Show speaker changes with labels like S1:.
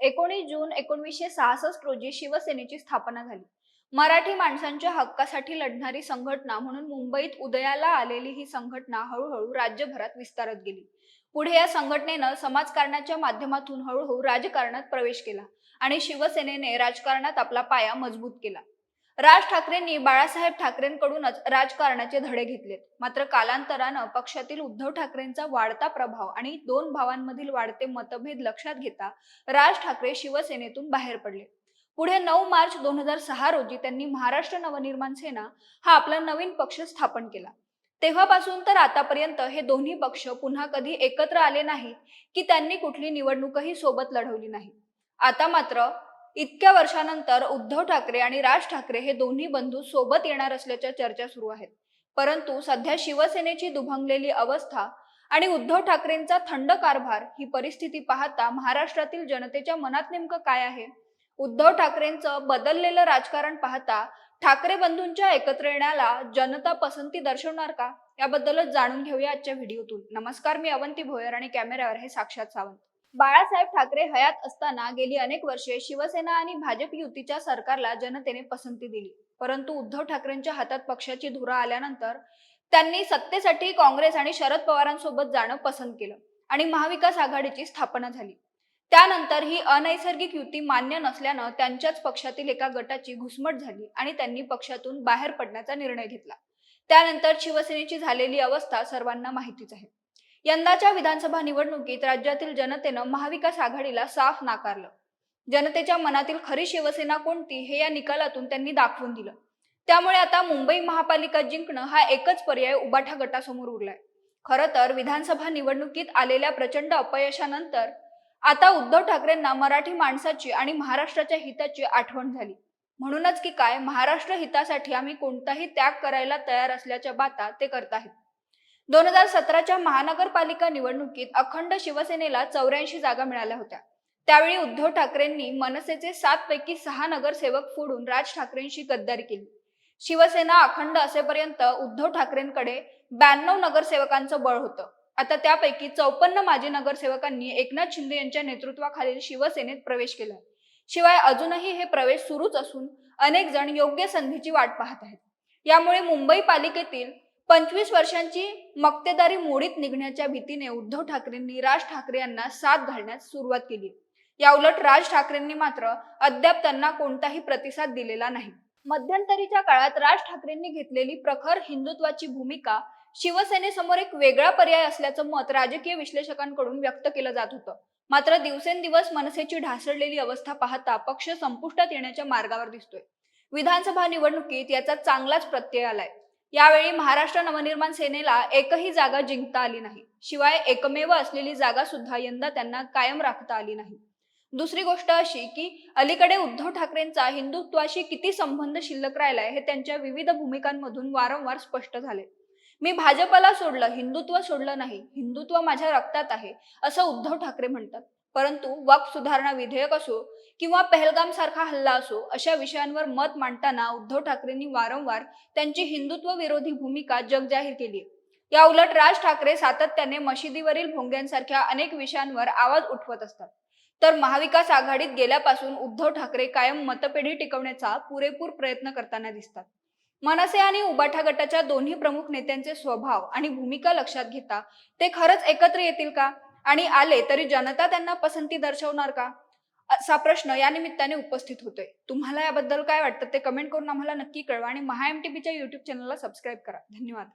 S1: एकोणीस जून एकोणीसशे सहासष्ट रोजी शिवसेनेची स्थापना झाली. मराठी माणसांच्या हक्कासाठी लढणारी संघटना म्हणून मुंबईत उदयाला आलेली ही संघटना हळूहळू राज्यभरात विस्तारत गेली. पुढे या संघटनेनं समाजकारणाच्या माध्यमातून हळूहळू राजकारणात प्रवेश केला आणि शिवसेनेने राजकारणात आपला पाया मजबूत केला. राज ठाकरेंनी बाळासाहेब ठाकरेंकडूनच राजकारणाचे धडे घेतलेत. मात्र कालांतरानं पक्षातील उद्धव ठाकरेंचा वाढता प्रभाव आणि दोन भावांमधील वाढते मतभेद लक्षात घेता राज ठाकरे शिवसेनेतून बाहेर पडले. पुढे नऊ मार्च दोन हजार सहा रोजी त्यांनी महाराष्ट्र नवनिर्माण सेना हा आपला नवीन पक्ष स्थापन केला. तेव्हापासून तर आतापर्यंत हे दोन्ही पक्ष पुन्हा कधी एकत्र आले नाहीत की त्यांनी कुठली निवडणूकही सोबत लढवली नाही. आता मात्र इतक्या वर्षानंतर उद्धव ठाकरे आणि राज ठाकरे हे दोन्ही बंधू सोबत येणार असल्याच्या चर्चा सुरू आहेत. परंतु सध्या शिवसेनेची दुभंगलेली अवस्था आणि उद्धव ठाकरेंचा थंड कारभार ही परिस्थिती पाहता महाराष्ट्रातील जनतेच्या मनात नेमकं काय आहे? उद्धव ठाकरेंचं बदललेलं राजकारण पाहता ठाकरे बंधूंच्या एकत्र येण्याला जनता पसंती दर्शवणार का? याबद्दलच जाणून घेऊया आजच्या व्हिडिओतून. नमस्कार मी अवंती भोयर आणि कॅमेऱ्यावर हे साक्षात सावंत. बाळासाहेब ठाकरे हयात असताना गेली अनेक वर्षे शिवसेना आणि भाजप युतीच्या सरकारला जनतेने पसंती दिली. परंतु उद्धव ठाकरेंच्या हातात पक्षाची धुरा आल्यानंतर त्यांनी सत्तेसाठी काँग्रेस आणि शरद पवारांसोबत जाणं पसंत केलं आणि महाविकास आघाडीची स्थापना झाली. त्यानंतर ही अनैसर्गिक युती मान्य नसल्यानं त्यांच्याच पक्षातील एका गटाची घुसमट झाली आणि त्यांनी पक्षातून बाहेर पडण्याचा निर्णय घेतला. त्यानंतर शिवसेनेची झालेली अवस्था सर्वांना माहितीच आहे. यंदाच्या विधानसभा निवडणुकीत राज्यातील जनतेनं महाविकास आघाडीला साफ नाकारलं. जनतेच्या मनातील खरी शिवसेना कोणती हे या निकालातून त्यांनी दाखवून दिलं. त्यामुळे आता मुंबई महापालिका जिंकणं हा एकच पर्याय उबाठा गटासमोर उरलाय. खरं तर विधानसभा निवडणुकीत आलेल्या प्रचंड अपयशानंतर आता उद्धव ठाकरेंना मराठी माणसाची आणि महाराष्ट्राच्या हिताची आठवण झाली. म्हणूनच की काय महाराष्ट्र हितासाठी आम्ही कोणताही त्याग करायला तयार असल्याच्या बाता ते करत आहेत दोन हजार सतराच्या महानगरपालिका निवडणुकीत अखंड शिवसेनेला चौऱ्याऐंशी जागा मिळाल्या होत्या. त्यावेळी उद्धव ठाकरेंनी मनसेचे सात पैकी सहा नगरसेवक फोडून राज ठाकरेंशी गद्दारी केली. शिवसेना अखंड असेपर्यंत उद्धव ठाकरेंकडे ब्याण्णव नगरसेवकांचं बळ होतं. आता त्यापैकी चौपन्न माजी नगरसेवकांनी एकनाथ शिंदे यांच्या नेतृत्वाखालील शिवसेनेत प्रवेश केला. शिवाय अजूनही हे प्रवेश सुरूच असून अनेक जण योग्य संधीची वाट पाहत आहेत. यामुळे मुंबई पालिकेतील पंचवीस वर्षांची मक्तेदारी मोडीत निघण्याच्या भीतीने उद्धव ठाकरेंनी राज ठाकरे यांना साथ घालण्यास सुरुवात केली. याउलट राज ठाकरेंनी मात्र अद्याप त्यांना कोणताही प्रतिसाद दिलेला नाही. मध्यंतरीच्या काळात राज ठाकरेंनी घेतलेली प्रखर हिंदुत्वाची भूमिका शिवसेनेसमोर एक वेगळा पर्याय असल्याचं मत राजकीय विश्लेषकांकडून व्यक्त केलं जात होतं. मात्र दिवसेंदिवस मनसेची ढासळलेली अवस्था पाहता पक्ष संपुष्टात येण्याच्या मार्गावर दिसतोय. विधानसभा निवडणुकीत याचा चांगलाच प्रत्यय आलाय. यावेळी महाराष्ट्र नवनिर्माण सेनेला एकही जागा जिंकता आली नाही. शिवाय एकमेव असलेली जागा सुद्धा यंदा त्यांना कायम राखता आली नाही. दुसरी गोष्ट अशी की अलीकडे उद्धव ठाकरेंचा हिंदुत्वाशी किती संबंध शिल्लक राहिलाय हे त्यांच्या विविध भूमिकांमधून वारंवार स्पष्ट झाले. मी भाजपला सोडलं हिंदुत्व सोडलं नाही हिंदुत्व माझ्या रक्तात आहे असं उद्धव ठाकरे म्हणतात. परंतु वक्फ सुधारणा विधेयक असो किंवा पहलगाम सारखा हल्ला असो अशा विषयांवर मत मांडताना उद्धव ठाकरेंनी वारंवार त्यांची हिंदुत्व विरोधी भूमिका जगजाहीर केली. या उलट राज ठाकरे सातत्याने मशिदीवरील भोंग्यांसारख्या अनेक विषयांवर आवाज उठवत असतात. तर महाविकास आघाडीत गेल्यापासून उद्धव ठाकरे कायम मतपेढी टिकवण्याचा पुरेपूर प्रयत्न करताना दिसतात. मनसे आणि उबाठा गटाच्या दोन्ही प्रमुख नेत्यांचे स्वभाव आणि भूमिका लक्षात घेता ते खरंच एकत्र येतील का? आणि आले तरी जनता त्यांना पसंती दर्शवणार का? असा प्रश्न या निमित्ताने उपस्थित होतोय. तुम्हाला याबद्दल काय वाटतं ते कमेंट करून आम्हाला नक्की कळवा आणि महा एम टी युट्यूब चॅनलला सबस्क्राईब करा. धन्यवाद.